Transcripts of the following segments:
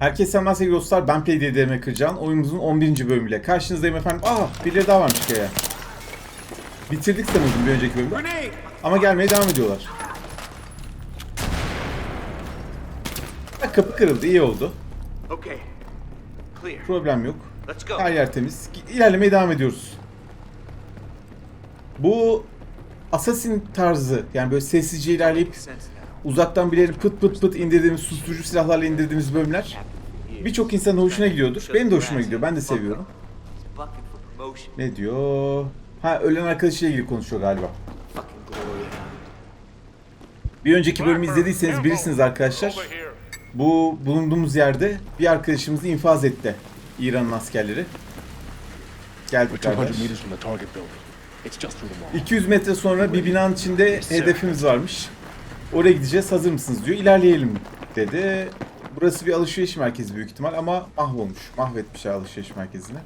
Herkese selamlar sevgili dostlar. Ben PDDM Kırcan. Oyunumuzun 11. bölümüyle karşınızdayım efendim. Aa birileri daha varmış kaya. Bitirdik sanırım bir önceki bölümde. Ama gelmeye devam ediyorlar. Ha, kapı kırıldı iyi oldu. Problem yok. Her yer temiz. İlerlemeye devam ediyoruz. Bu Assassin tarzı yani böyle sessizce ilerleyip. Uzaktan birileri pıt pıt pıt indirdiğimiz susturucu silahlarla indirdiğimiz bölümler birçok insanın hoşuna gidiyordur. Benim de hoşuma gidiyor. Ben de seviyorum. Ne diyor? Ha ölen arkadaşıyla ilgili konuşuyor galiba. Bir önceki bölümü izlediyseniz bilirsiniz arkadaşlar. Bu bulunduğumuz yerde bir arkadaşımızı infaz etti. İran'ın askerleri. Geldik 200 kardeş. meters from the target building. It's just through the mall. 200 metre sonra bir binanın içinde hedefimiz varmış. Oraya gideceğiz. Hazır mısınız diyor. İlerleyelim dedi. Burası bir alışveriş merkezi büyük ihtimal ama mahvolmuş. Mahvetmişler alışveriş merkezini.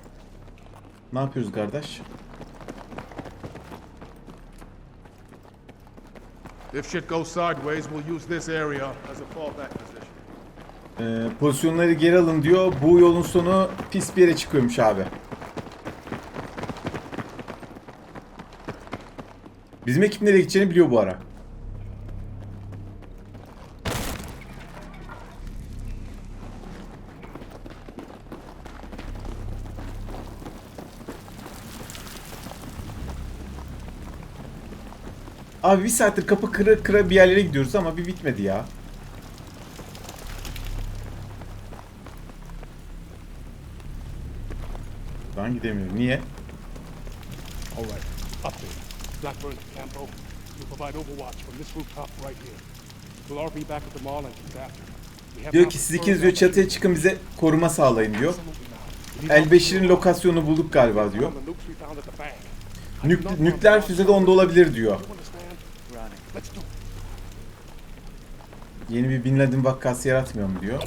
Ne yapıyoruz kardeş? If shit goes sideways, we'll use this area as a fallback position. Ee, pozisyonları geri alın diyor. Bu yolun sonu pis bir yere çıkıyormuş abi. Bizim ekip nereye gideceğini biliyor bu ara. Abi bir saattir kapı kıra kıra bir yerlere gidiyoruz ama bir bitmedi ya. Ben gidemiyorum. Niye? All right, update. Blackburn, Campo, you provide overwatch from this rooftop right here. We'll RV back at the mall and shoot after. We have Diyor ki siz ikiniz diyor çatıya çıkın bize koruma sağlayın diyor. Elbeşir'in lokasyonu bulduk galiba diyor. Nük- nükleer füze de onda olabilir diyor. You understand? Running. Let's do it. Yeni bir Bin Laden vakası yaratmıyor mu diyor.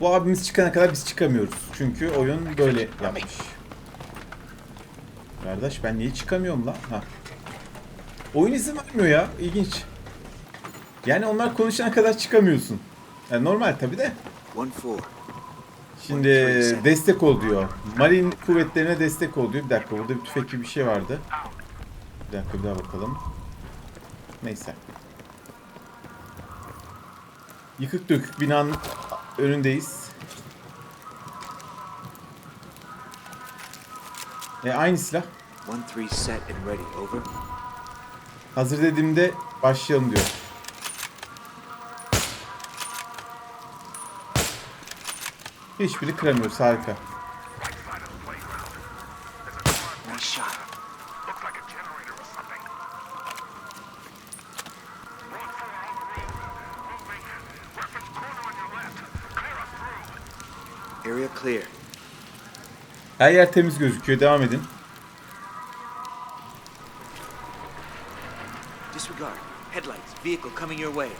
Bu abimiz çıkana kadar biz çıkamıyoruz. Çünkü oyun böyle yapmış. Kardeş ben niye çıkamıyorum lan? Ha. Oyun izin vermiyor ya. İlginç. Yani onlar konuşana kadar çıkamıyorsun. Yani normal tabi de. Şimdi destek ol diyor. Marine kuvvetlerine destek ol diyor. Bir dakika burada bir tüfek gibi bir şey vardı. Bir dakika bir daha bakalım. Neyse. Yıkık dökük binanın önündeyiz. E, aynı silah. One three set and ready. Over. Hazır dediğimde başlayalım diyor. Hiçbiri kıramıyoruz harika. Her yer temiz gözüküyor. Devam edin. Disregard. Headlights. Vehicle coming your way.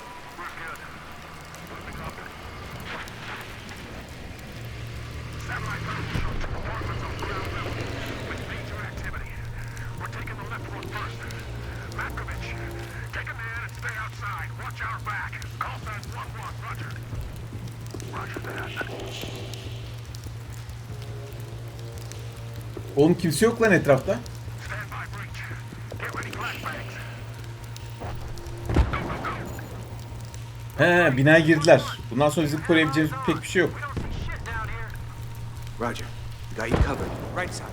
Oğlum kimse yok lan etrafta. He binaya girdiler. Bundan sonra bizim koruyabileceğimiz pek bir şey yok. Roger. Got you covered. Right side.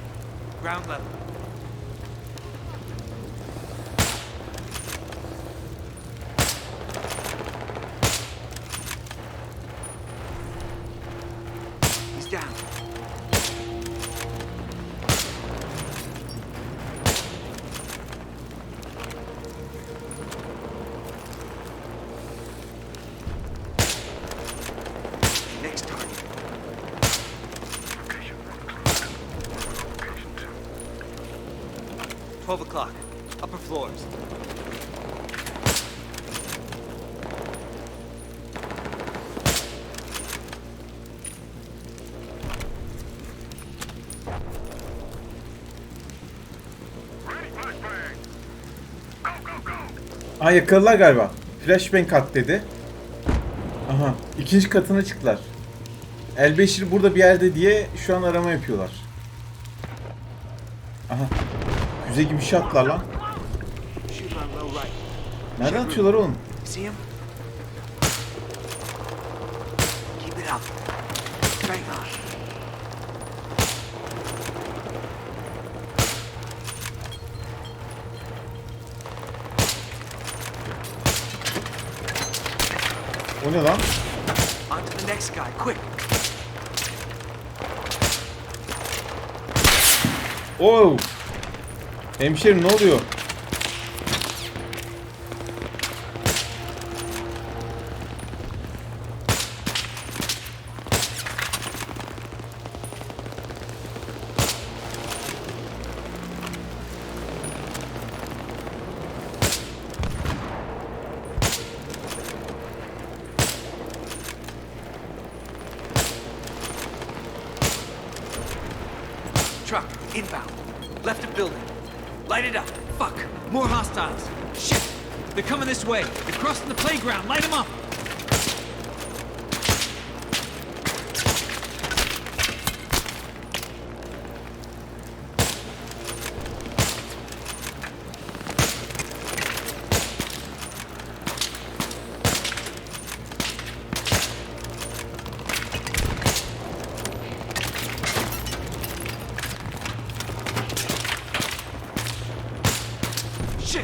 Ground level. He's down. Floors. Aa yakaladılar galiba. Flashbang at dedi. Aha ikinci katına çıktılar. Elbeşir burada bir yerde diye şu an arama yapıyorlar. Aha. Füze gibi bir şey lan. Shoot on low right. Nereden atıyorlar oğlum? See him? Keep it up. Bang on. O ne lan? On to the next guy, quick. Oo. Hemşerim ne oluyor? Truck, inbound. Left a building. Light it up. Fuck. More hostiles. Shit. They're coming this way. They're crossing the playground. Light them up.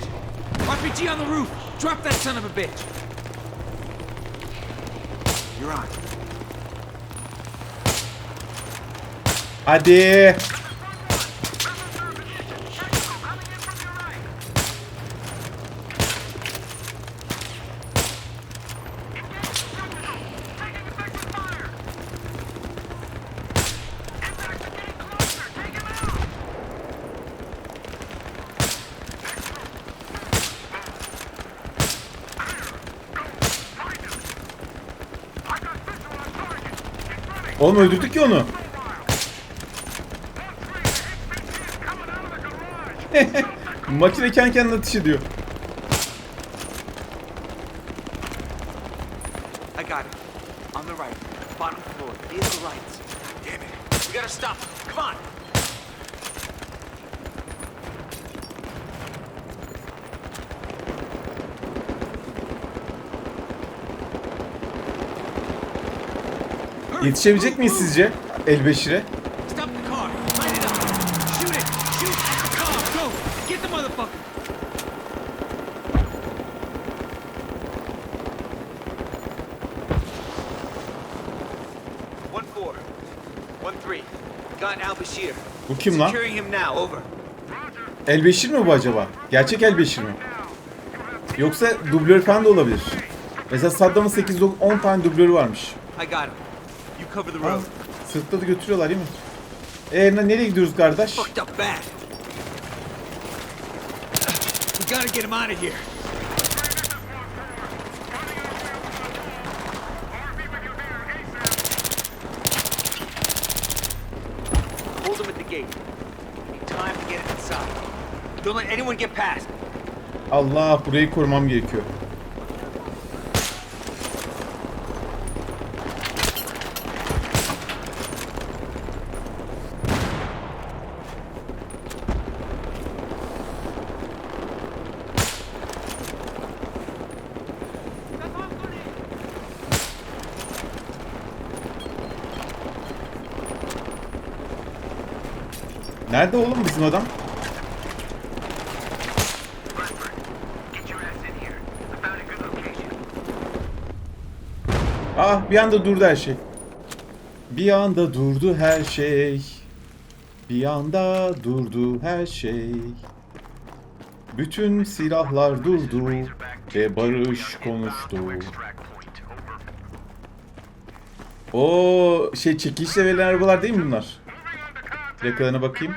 Shit! RPG on the roof! Drop that son of a bitch! You're on. Hadi. Oğlum öldürdük ki onu. Makine kendi kendine ateş ediyor. I got it. On the right. Bottom floor. Vehicle lights. Damn it. We gotta stop. Come on! Yetişebilecek miyiz sizce? Elbeşir'e. Stop the car. Light it up. Shoot it. Shoot at the car. Go. Get the motherfucker. One four. One three. Got Al Bashir. Bu kim lan? Elbeşir mi bu acaba? Gerçek Elbeşir mi? Yoksa dublör falan da olabilir. Mesela Saddam'ın 8-10 tane dublörü varmış. I got him. Cover the road. sırtladı götürüyorlar değil mi? Eee nereye gidiyoruz kardeş? Fucked up bad. We gotta get him out of here. Hold him at the gate. Need time to get it inside. Don't let anyone get past. Allah burayı korumam gerekiyor. Nerede oğlum bizim adam? Ah bir anda durdu her şey. Bir anda durdu her şey. Bir anda durdu her şey. Bütün silahlar durdu ve barış konuştu. O şey çekişle verilen arabalar değil mi bunlar? Plakalarına bakayım.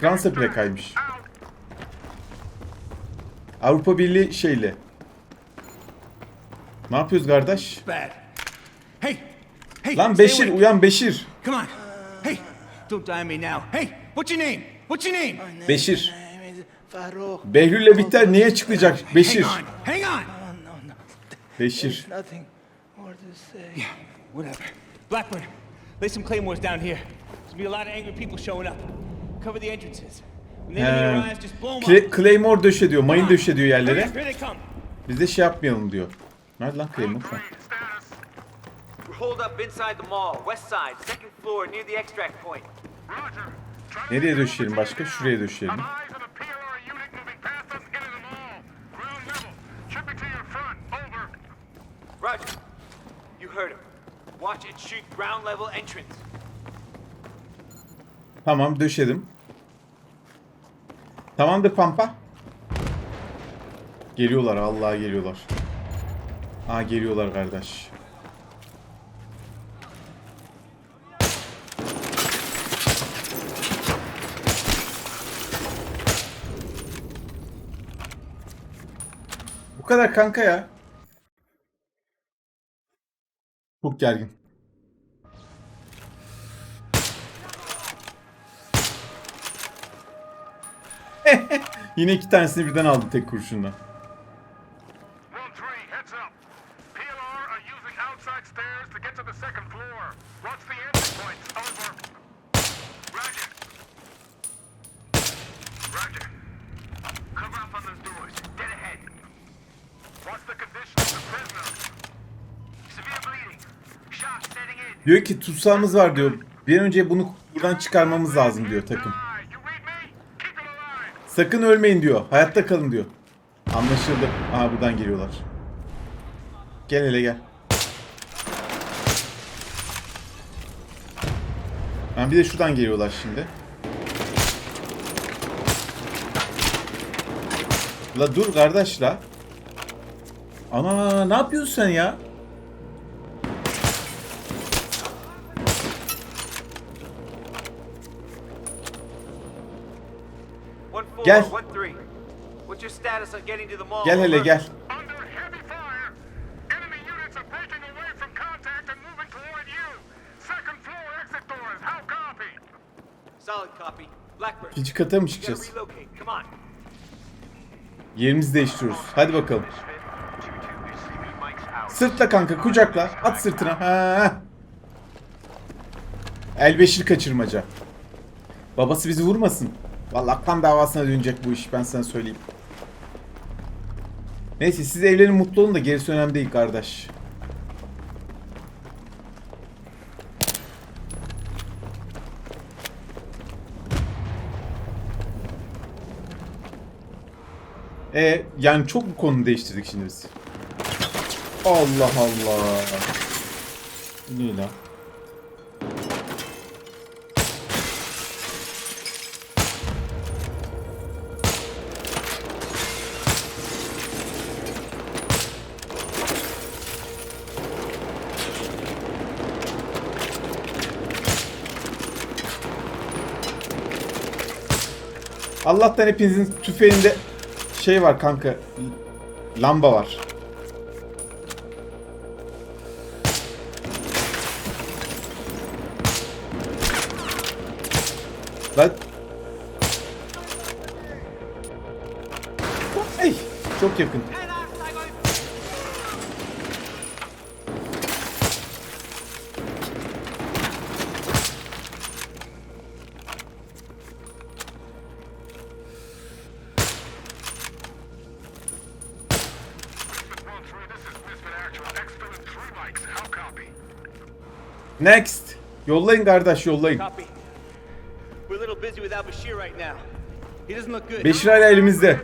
Fransa plakaymış. Avrupa Birliği şeyle. Ne yapıyoruz kardeş? Hey! Hey! Lan Beşir uyan Beşir. Come on. Hey! Don't die me now. Hey! What's your name? What's your name? Beşir. Behlül'le biter niye açıklayacak? Beşir. Hang on. Hang on. Beşir. Nothing more to say. Whatever. Blackburn, Lay some claymores down here. There's be a lot of angry people showing up. Cover the entrances. He. Claymore döşe diyor. Mayın döşe diyor yerlere. Biz de şey yapmayalım diyor. Nerede lan Claymore? Ha. We're holed up inside the mall, west side, second floor, near the extract point. Nereye döşeyelim başka? Şuraya döşeyelim. Roger. You heard him. Watch and shoot ground level entrance. Tamam döşedim. Tamamdır Pampa. Geliyorlar Allah geliyorlar. Aa geliyorlar kardeş. Bu kadar kanka ya. Çok gergin. the prisoner? Severe bleeding. Shock setting in. Diyor ki tutsağımız var diyor. Bir an önce bunu buradan çıkarmamız lazım diyor takım. Die. You read me? Keep it alive. Sakın ölmeyin diyor. Hayatta kalın diyor. Anlaşıldı. Aha buradan geliyorlar. Gel hele gel. Ben bir de şuradan geliyorlar şimdi. La dur kardeş la. Ana ne yapıyorsun sen ya? Copy? Solid copy. Blackbird. İkinci kata mı çıkacağız? relocate. Come on. Yerimizi değiştiriyoruz. Hadi bakalım. Sırtla kanka kucakla. At sırtına. Ha. Elbeşir kaçırmaca. Babası bizi vurmasın. Vallahi kan davasına dönecek bu iş ben sana söyleyeyim. Neyse siz evlenin mutlu olun da gerisi önemli değil kardeş. E yani çok bu konu değiştirdik şimdi biz. Allah Allah. Ne lan? Allah'tan hepinizin tüfeğinde şey var kanka. Lamba var. Lan. Ay, çok yakın. Next. Yollayın kardeş yollayın. Copy. We're a little busy with Al Bashir right now. He doesn't look good. Beşir hala elimizde.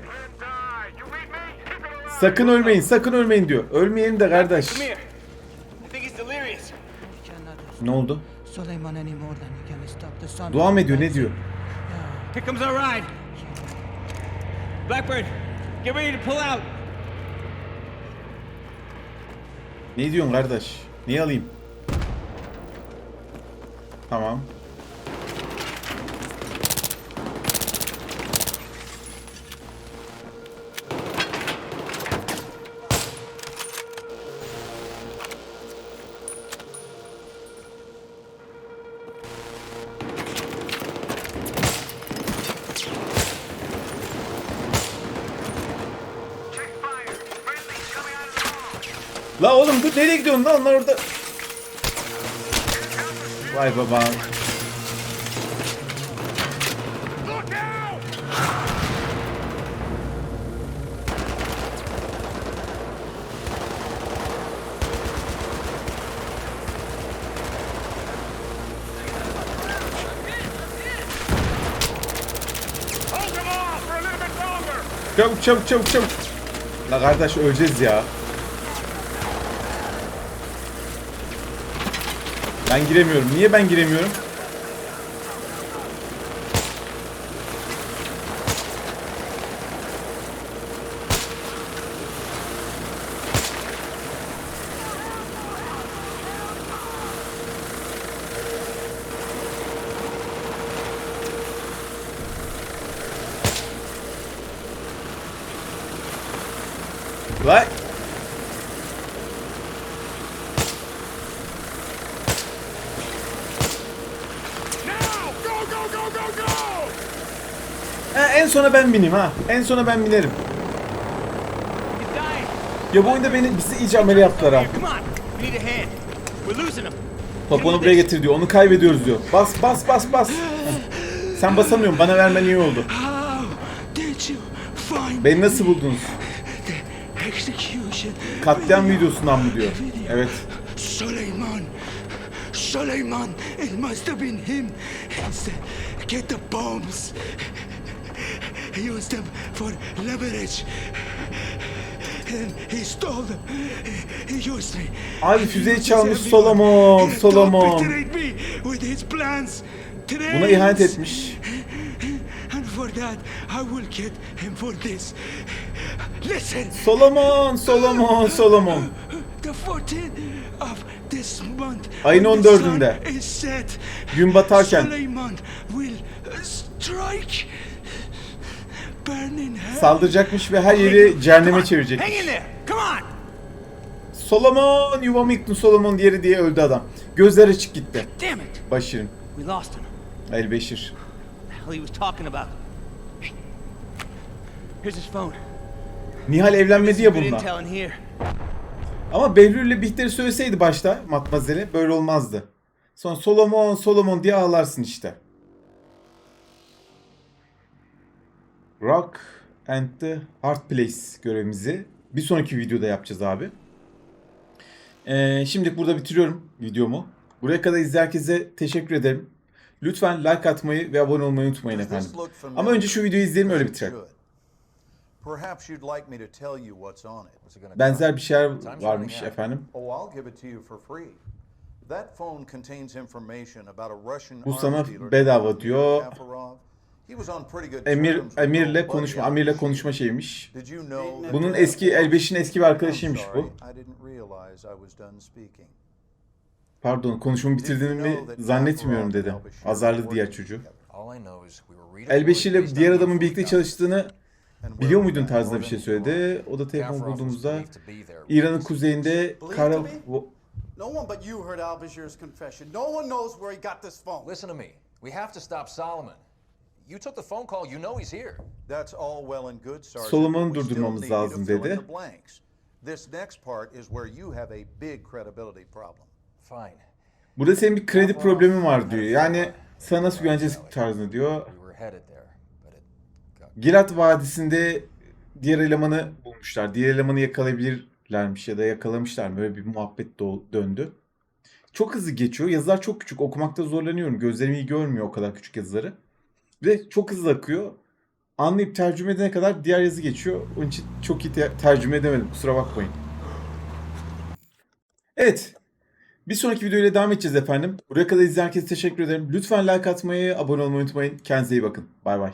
Sakın ölmeyin sakın ölmeyin diyor. Ölmeyelim de kardeş. Ne oldu? Dua mı ediyor ne diyor? Here comes our ride. Blackbird, get ready to pull out. Ne diyorsun kardeş? Neyi alayım? Mall. La oğlum dur nereye gidiyorsun lan onlar orada? Bit longer! Çabuk çabuk çabuk çabuk. La kardeş öleceğiz ya. Ben giremiyorum. Niye ben giremiyorum? Vay. Sona ben bineyim ha. En sona ben binerim. Ya bu oyunda beni bizi iyice amele yaptılar ha. Top onu buraya getir diyor. Onu kaybediyoruz diyor. Bas bas bas bas. Sen basamıyorsun. Bana vermen iyi oldu. Beni nasıl buldunuz? Katliam videosundan mı diyor. Evet. Suleiman. Suleiman. It must have been him. He said, get the bombs. He used them for leverage. And he stole them. He used me. He füzeyi çalmış. Solomon, Solomon. betrayed me with his plans. Buna ihanet etmiş. And for that, I will get him for this. Listen. Solomon, Solomon, Solomon. The 14th of this month. Ayın when the 14'ünde. sun is set, Gün batarken Suleiman will strike. Saldıracakmış ve her yeri cehenneme çevirecek. Hang in there. Come on. Solomon, yuvamı yıktın Solomon diğeri diye öldü adam. Gözler açık gitti. Başir'in. El Beşir. Nihal evlenmedi ya bununla. Ama Behlül'le Bihter'i söyleseydi başta Matmazel'e böyle olmazdı. Sonra Solomon, Solomon diye ağlarsın işte. Rock and the Hard Place görevimizi bir sonraki videoda yapacağız abi. Ee, şimdilik burada bitiriyorum videomu. Buraya kadar izleyen herkese teşekkür ederim. Lütfen like atmayı ve abone olmayı unutmayın efendim. Ama önce şu videoyu izleyelim öyle It bitirelim. Benzer bir şeyler varmış efendim. Oh, Bu sana bedava diyor. Emir Emir'le konuşma, Amir'le konuşma şeymiş. Bunun eski Elbeş'in eski bir arkadaşıymış bu. Pardon konuşmamı bitirdiğimi zannetmiyorum dedi. Azarlı diğer çocuğu. Elbeşi ile diğer adamın birlikte çalıştığını biliyor muydun tarzında bir şey söyledi. O da telefon bulduğumuzda. İran'ın kuzeyinde Kara... No one but you heard Al-Bashir's confession. No one knows where he got this phone. Listen to me. We have to stop Solomon. You took the phone call. You know he's here. That's all well and good, Sergeant. Solomon'u but we still durdurmamız need you to lazım fill in dedi. the blanks. This next part is where you have a big credibility problem. Fine. Burada senin bir kredi problemin var diyor. Yani sana nasıl güveneceğiz tarzında diyor. We were headed there, but it got Gilat Vadisi'nde diğer elemanı bulmuşlar. Diğer elemanı yakalayabilirlermiş ya da yakalamışlar. Böyle bir muhabbet do- döndü. Çok hızlı geçiyor. Yazılar çok küçük. Okumakta zorlanıyorum. Gözlerim iyi görmüyor o kadar küçük yazıları. Ve çok hızlı akıyor. Anlayıp tercüme edene kadar diğer yazı geçiyor. Onun için çok iyi te- tercüme edemedim. Kusura bakmayın. Evet. Bir sonraki videoyla devam edeceğiz efendim. Buraya kadar izleyen herkese teşekkür ederim. Lütfen like atmayı, abone olmayı unutmayın. Kendinize iyi bakın. Bay bay.